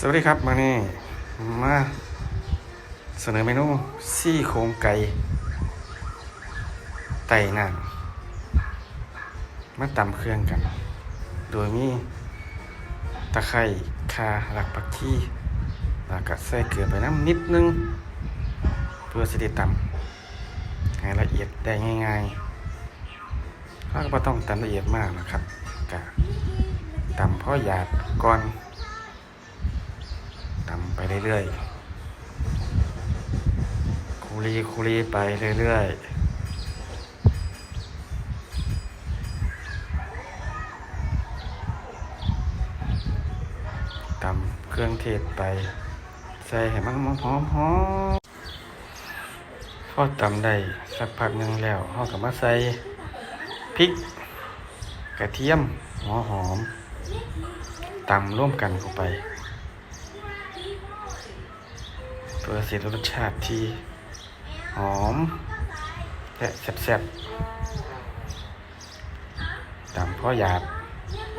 สวัสดีครับมานี่มาเสนอเมนูซี่โครงไก่ไต่นางมาตำเครื่องกัน โดยมีตะไคร้คาหลักปักที่แล้วก็ใส่เกลือไปน้ำนิดนึง เพื่อสิได้ตำให้ละเอียดได้ง่ายๆถ้าก็บ่ต้องตำละเอียดมากนะครับกะตำพ่อหยาดก่อน ตำไปเรื่อยๆคูรีคูรีไปเรื่อยๆตำเครื่องเทศไป ใส่ให้มันหอมหอมหอมพอตำได้สักพักหนึ่งแล้วเราก็มาใส่พริก กระเทียมหัวหอมตำร่วมกันเข้าไป เพื่อเสียรสชาติที่หอม และแซ่บๆตามพ่อหยาด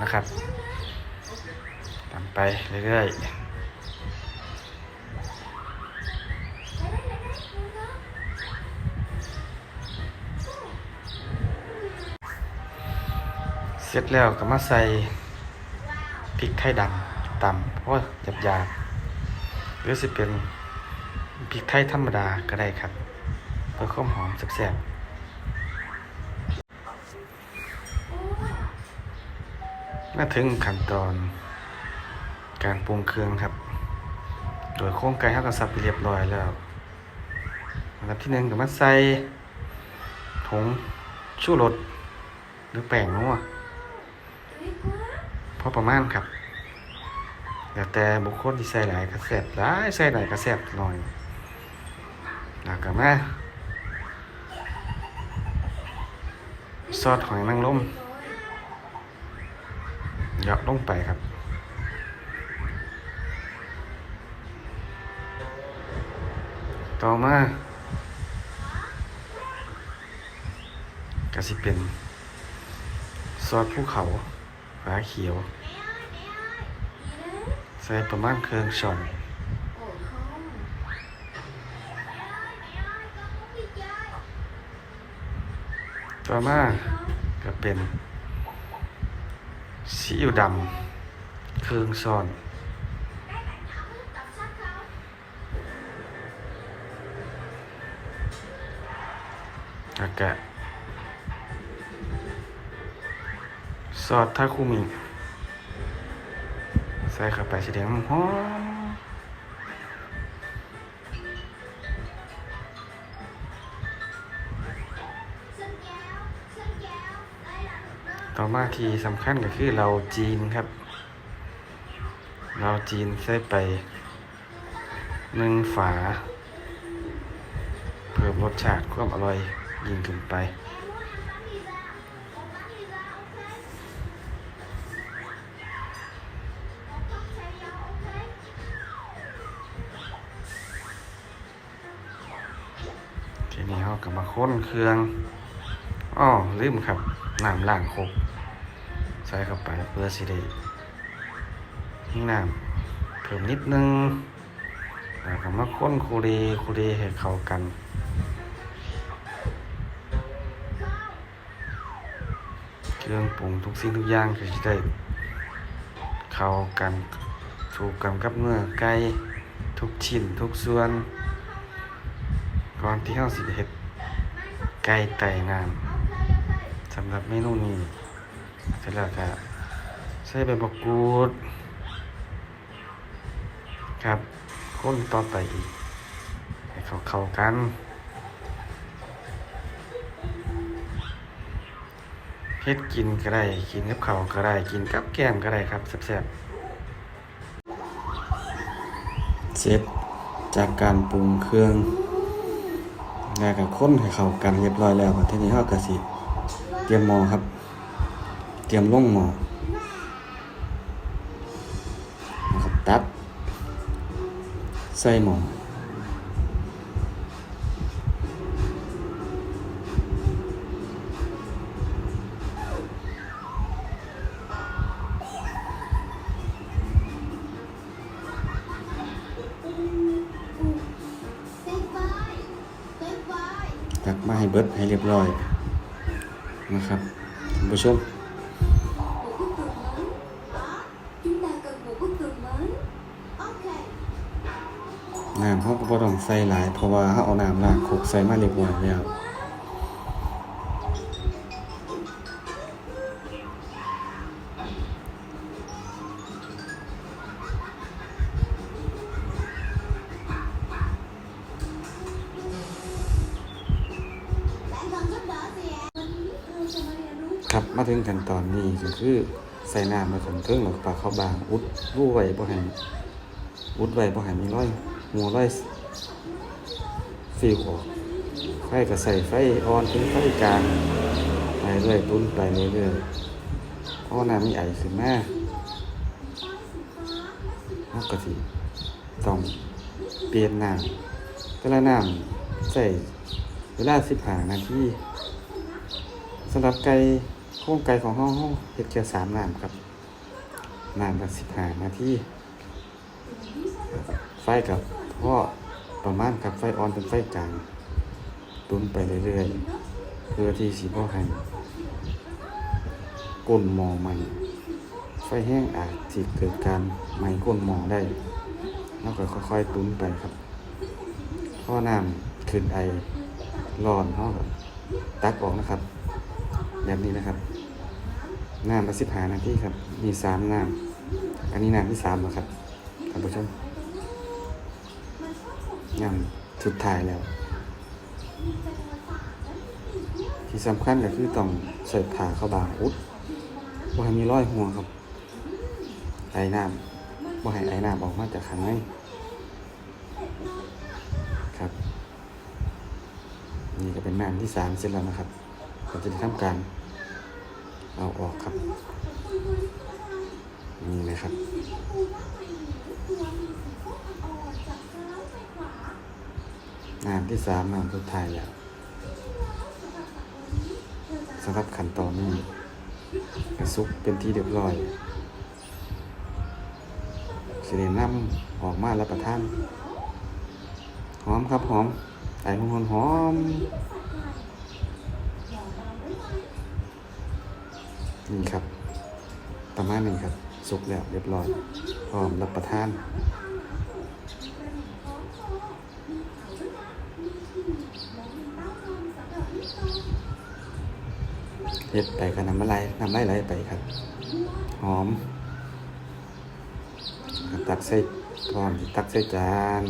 นะครับตามไปเรื่อยๆเสร็จแล้วก็มาใส่พริกไทยดำตำเพราะหยาบๆหรือสิเป็น พริกไทยธรรมดาก็ได้ครับเพื่อความหอมแซ่บๆมาถึงขั้นตอน การปรุงเครื่องครับ โดยโครงไก่เท่ากับสับไปเรียบร้อยแล้วอันดับที่หนึ่งก็มาใส่ผงชูรสหรือแป้งนัวพอประมาณครับแต่บุคคลที่ใส่หลายก็แซ่บหลายใส่หน่อยก็แซ่บหน่อย แล้วก็มาซอสหอยนางรมหยาะลงไปครับต่อมาก็สิเป็นซอสภูเขาฟ้าเขียว ใส่ประมาณเครื่องช้อน ต่อมาก็เป็นซีอิ๊วดำเครื่องซ้อนแล้วก็ซอสทาคุมิ ใส่เข้าไปสีแดงหอม ที่สำคัญก็คือเราจีนครับ เราจีนใส่ไปหนึ่งฝา เพิ่มรสชาติความอร่อยยิ่งขึ้นไปทีนี้เราก็มาค้นเครื่องอ้อลืมครับน้ำล้างครก ใส่เข้าไปเพื่อสิได้ทิ้งน้ำเพิ่มนิดนึงแล้วก็มาค้นคูเรคูเรให้เข้ากันเครื่องปรุงทุกสิ่งทุกอย่างก็จะได้เข้ากันถูกกันกับเนื้อไก่ทุกชิ้นทุกส่วน ก่อนที่เราสิเฮ็ดไก่ไต่น้ำสำหรับเมนูนี้ เสร็จแล้วก็ใส่ใบมะกรูด ครับคนต่อไปอีก ให้เขาเข้ากันเฮ็ดกินก็ได้ กินกับข้าก็ได้ กินกับแก้มก็ได้ครับแซ่บๆเสร็จจากการปรุงเครื่องแล้วก็ค้นให้เข้ากันเรียบร้อยแล้วทีนี้เราก็สิ เตรียมหม้อครับ เตรียมลงหมอนะครับตัด ใส่หมอตักมาให้เบิดให้เรียบร้อยนะครับท่านผู้ชม น้ำเขาก็บ่ต้องใส่หลาย เพราะว่าเขาเอาน้ำล้างคกใส่มาเรียบร้อยแล้วครับมาถึงขั้นตอนนี้ก็คือใส่น้ำมาถึงเครื่องแล้วก็ปลาเข้าบาง อุดรูไว้บ่ให้อุดไว้บ่ให้มีร้อย หัวรอยฟิวออกไฟก็ใส่ไฟอ่อนถึงไฟกลางไปเรื่อยตุ้นไปเรื่อยๆเพราะน้ำมีไอขึ้นมาเราก็สิต้องเปลี่ยนน้ำแต่ละน้ำใส่เวลา15นาทีสำหรับไก่โครงไก่ของห้องห้องเฮ็ดแค่สามน้ำครับน้ำละ15นาทีไฟกับ พ่อประมาณกับไฟอ่อนเป็นไฟกลางตุนไปเรื่อยๆ เพื่อที่สีพ่อให้ก้นหมอใหม่ ไฟแห้งอาจที่เกิดการไหม้ก้นหมอได้แล้วก็ค่อยๆตุนไปครับพ่อน้ำขึ้นไอร้อนเขาก็ตักออกนะครับแบบนี้นะครับน้ำละสิบหานาทีครับ มีสามน้ำอันนี้น้ำที่สามแล้วครับท่านผู้ชม น้ำสุดท้ายแล้ว ที่สำคัญก็คือต้องใส่ผ้าเข้าบางอุดบ่ให้มีรอยหัวครับไอ้น้ำบ่ให้ไอ้น้ำออกมาจากข้างในครับ นี่ก็เป็นน้ำที่สามเสร็จแล้วนะครับเราจะทำการเอาออกครับ นี่นะครับ น้ำที่สามน้ำสุดท้ายแล้วสำหรับขั้นตอนนี้กระซุกเป็นที่เรียบร้อยสิเดนำออกมาแล้วประทาน หอมครับหอมไก่หอมหอมนี่ครับประมาณนี้ครับ สุกแล้วเรียบร้อย พร้อมรับประทาน เฮ็ดไปกับน้ำลายน้ำลายไหลไปครับ หอมตักใส่พร้อมตักใส่จาน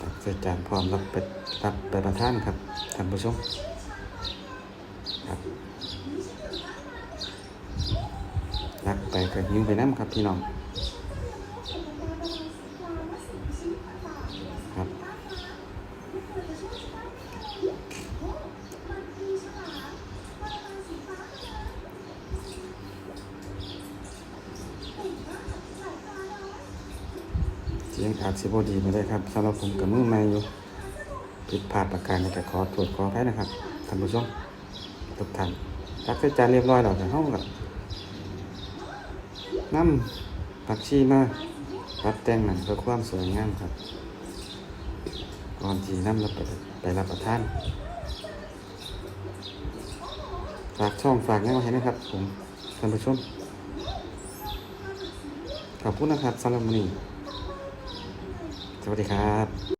ตักใส่จานพร้อมรับไปรับไปประทานครับท่านผู้ชมครับ รับไปกับยิ้มไปน้ำครับพี่น้องครับเสียงอาจสิบดีมาได้ครับสำหรับผมกับมือใหม่อยู่ผิดพลาดประการในการขอตรวจขอแพ้นะครับท่านผู้ชมทุกท่านตักใส่จานเรียบร้อยแล้วแต่ห้องกับ น้ำผักชีมารับแต่งหนังเพื่อความสวยงามครับ ก่อนที่น้ำรับไปไปรับประทาน ฝากช่องฝากนี้มาให้นะครับ ผมท่านผู้ชมขอบคุณนะครับสำหรับวันนี้สวัสดีครับ